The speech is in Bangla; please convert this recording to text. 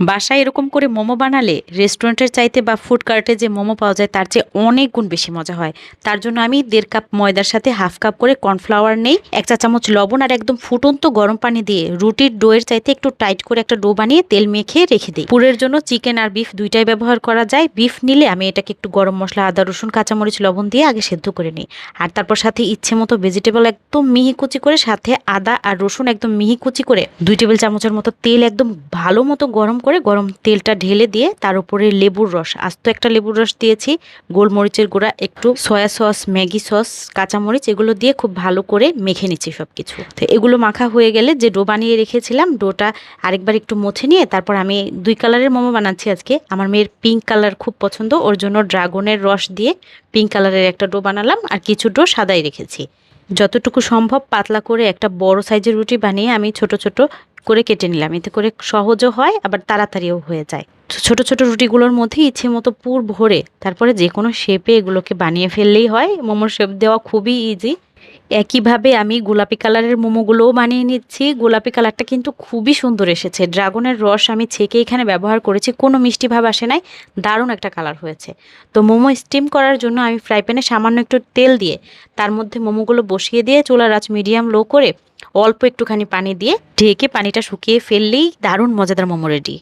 বাসায় এরকম করে মোমো বানালে রেস্টুরেন্টের চাইতে বা ফুড কার্টে যে মোমো পাওয়া যায়, তার চেয়ে অনেক গুণ বেশি মজা হয়। তার জন্য আমি দেড় কাপ ময়দার সাথে হাফ কাপ করে কর্নফ্লাওয়ার নেই, এক চা চামচ লবণ আর একদম ফুটন্ত গরম পানি দিয়ে রুটির ডোয়ের চাইতে একটু টাইট করে একটা ডো বানিয়ে তেল মেখে রেখে দিই। পুরের জন্য চিকেন আর বিফ দুইটাই ব্যবহার করা যায়। বিফ নিলে আমি এটাকে একটু গরম মশলা, আদা, রসুন, কাঁচামরিচ, লবণ দিয়ে আগে সেদ্ধ করে নিই। আর তারপর সাথে ইচ্ছে মতো ভেজিটেবল একদম মিহি কুচি করে সাথে আদা আর রসুন একদম মিহি কুচি করে দুই টেবিল চামচের মতো তেল একদম ভালো মতো গরম করে গরম তেলটা ঢেলে দিয়ে তার উপরে লেবুর রস। আস্ত একটা লেবুর রস দিয়েছি, গোলমরিচের গুঁড়া, একটু সয়া সস ম্যাগি সস কাঁচামরিচ, এগুলো দিয়ে খুব ভালো করে মেখে নিচ্ছি সব কিছু তো এগুলো মাখা হয়ে গেলে যে ডো বানিয়ে রেখেছিলাম, ডোটা আরেকবার একটু মুছে নিয়ে তারপর আমি দুই কালারের মোমো বানাচ্ছি আজকে। আমার মেয়ের পিঙ্ক কালার খুব পছন্দ, ওর জন্য ড্রাগনের রস দিয়ে পিঙ্ক কালারের একটা ডো বানালাম, আর কিছু ডো সাদাই রেখেছি। যতটুকু সম্ভব পাতলা করে একটা বড় সাইজের রুটি বানিয়ে আমি ছোট ছোট করে কেটে নিলাম। এতে করে সহজও হয়, আবার তাড়াতাড়িও হয়ে যায়। ছোট ছোট রুটিগুলোর মধ্যে ইচ্ছে মতো পুর ভরে তারপরে যে কোনো শেপে এগুলোকে বানিয়ে ফেললেই হয়। মোমোর শেপ দেওয়া খুবই ইজি একইভাবে আমি গোলাপি কালারের মোমোগুলোও বানিয়ে নিচ্ছি। গোলাপি কালারটা কিন্তু খুবই সুন্দর এসেছে। ড্রাগনের রস আমি ছেঁকে এখানে ব্যবহার করেছি। কোনো মিষ্টি ভাব আসে নাই। দারুণ একটা কালার হয়েছে। তো মোমো স্টিম করার জন্য আমি ফ্রাই প্যানে সামান্য একটু তেল দিয়ে, তার মধ্যে মোমোগুলো বসিয়ে দিয়ে চুলার আঁচ মিডিয়াম লো করে অল্প একটুখানি পানি দিয়ে ঢেকে পানিটা শুকিয়ে ফেললেই দারুণ মজাদার মোমো রেডি।